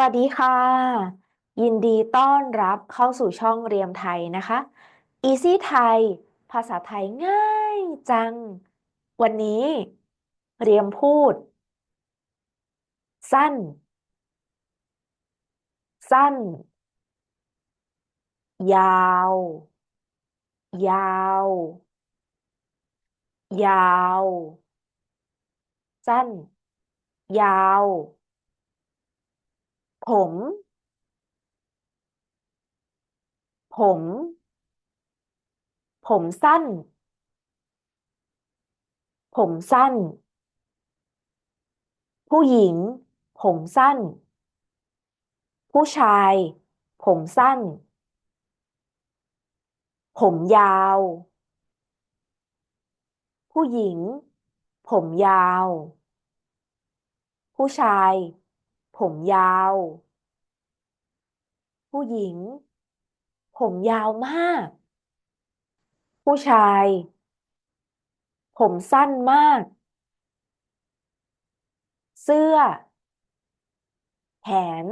วัสดีค่ะ ยินดีต้อนรับเข้าสู่ช่องเรียมไทยนะคะ Easy ไทย ภาษาไทยง่ายจัง วันนี้ เรียมพูด สั้น สั้น ยาว ยาว ยาว สั้น ยาว ผม ผม ผมสั้น ผมสั้น ผู้หญิง ผมสั้น ผู้ชาย ผมสั้น ผมยาว ผู้หญิง ผมยาว ผู้ชาย ผมยาว ผู้หญิง ผมยาวมาก ผู้ชาย ผมสั้นมาก เสื้อ แขน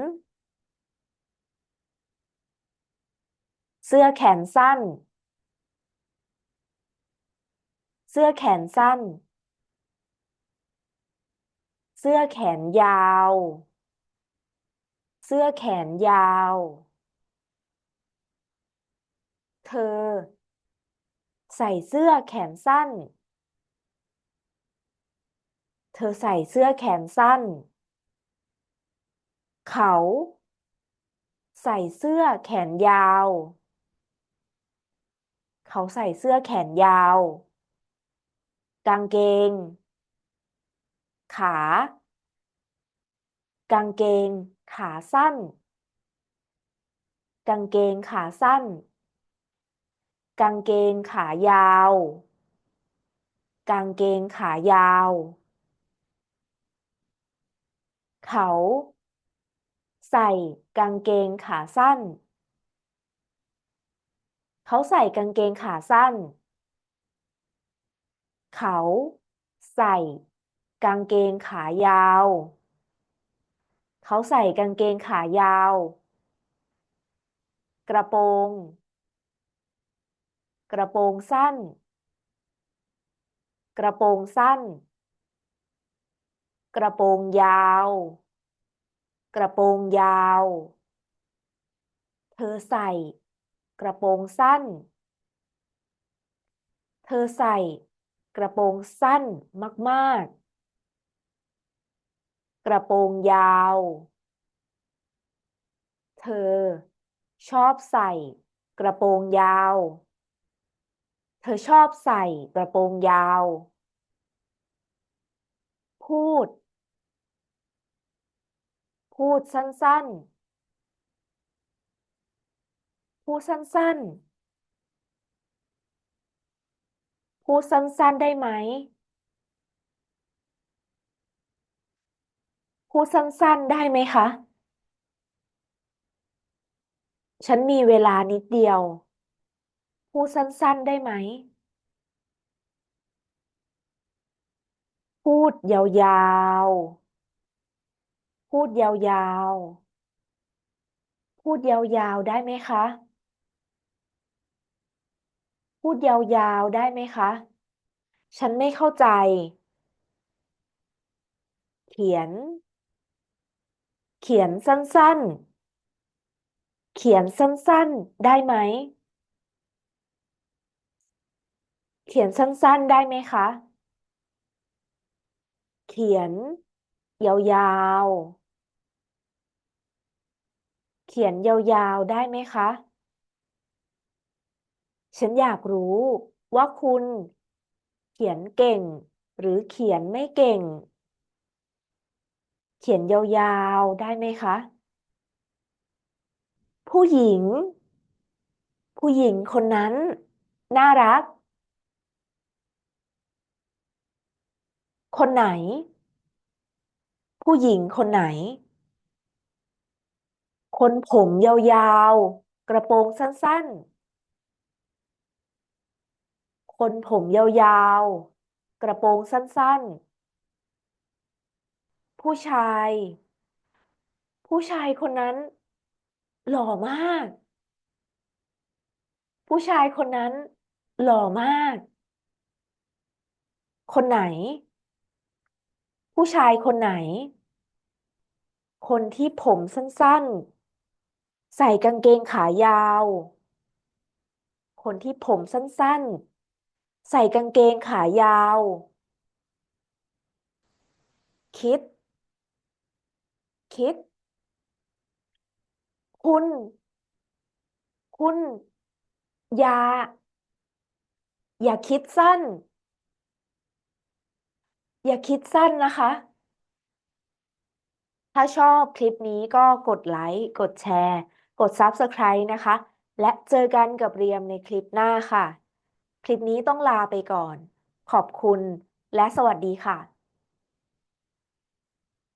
เสื้อแขนสั้น เสื้อแขนสั้นเสื้อแขนยาว เสื้อแขนยาว เธอ ใส่เสื้อแขนสั้น เธอใส่เสื้อแขนสั้น เขา ใส่เสื้อแขนยาว เขาใส่เสื้อแขนยาว กางเกง ขา กางเกง ขาสั้น กางเกงขาสั้น กางเกงขายาว กางเกงขายาว เขา ใส่กางเกงขาสั้น เขาใส่กางเกงขาสั้น เขา ใส่ กางเกงขายาว เขาใส่กางเกงขายาว กระโปรง กระโปรงสั้น กระโปรงสั้น กระโปรงยาว กระโปรงยาว เธอใส่ กระโปรงสั้น เธอใส่ กระโปรงสั้นมาก ๆ กระโปรงยาว เธอ ชอบใส่ กระโปรงยาว เธอชอบใส่กระโปรงยาว พูด พูดสั้นๆ พูดสั้นๆ พูดสั้นๆ ได้ไหม พูดสั้น ๆ ได้ไหมคะ ฉันมีเวลานิดเดียว พูดสั้น ๆ ได้ไหม พูดยาวๆ พูดยาวๆ พูดยาวๆ ได้ไหมคะ พูดยาวๆ ได้ไหมคะ ฉันไม่เข้าใจ เขียน เขียนสั้นๆ เขียนสั้นๆ ได้ไหม เขียนสั้นๆ ได้ไหมคะ เขียน ยาวๆ เขียนยาวๆ ได้ไหมคะ ฉันอยากรู้ว่าคุณ เขียนเก่ง หรือเขียนไม่เก่ง เขียนยาวๆ ได้ไหมคะ ผู้หญิง ผู้หญิงคนนั้น น่ารัก คนไหน ผู้หญิงคนไหน คนผมยาวๆ กระโปรงสั้นๆ คนผมยาวๆ กระโปรงสั้นๆ ผู้ชาย ผู้ชายคนนั้น หล่อมาก ผู้ชายคนนั้น หล่อมาก คนไหน ผู้ชายคนไหน คนที่ผมสั้นๆ ใส่กางเกงขายาว คนที่ผมสั้นๆ ใส่กางเกงขายาว คิด คิด คุณ คุณ อย่า อย่าคิดสั้น อย่าคิดสั้นนะคะ ถ้าชอบคลิปนี้ก็กดไลค์ กดแชร์ กด Subscribe นะคะ และเจอกันกับเรียมในคลิปหน้าค่ะ คลิปนี้ต้องลาไปก่อน ขอบคุณและสวัสดีค่ะ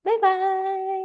บ๊ายบาย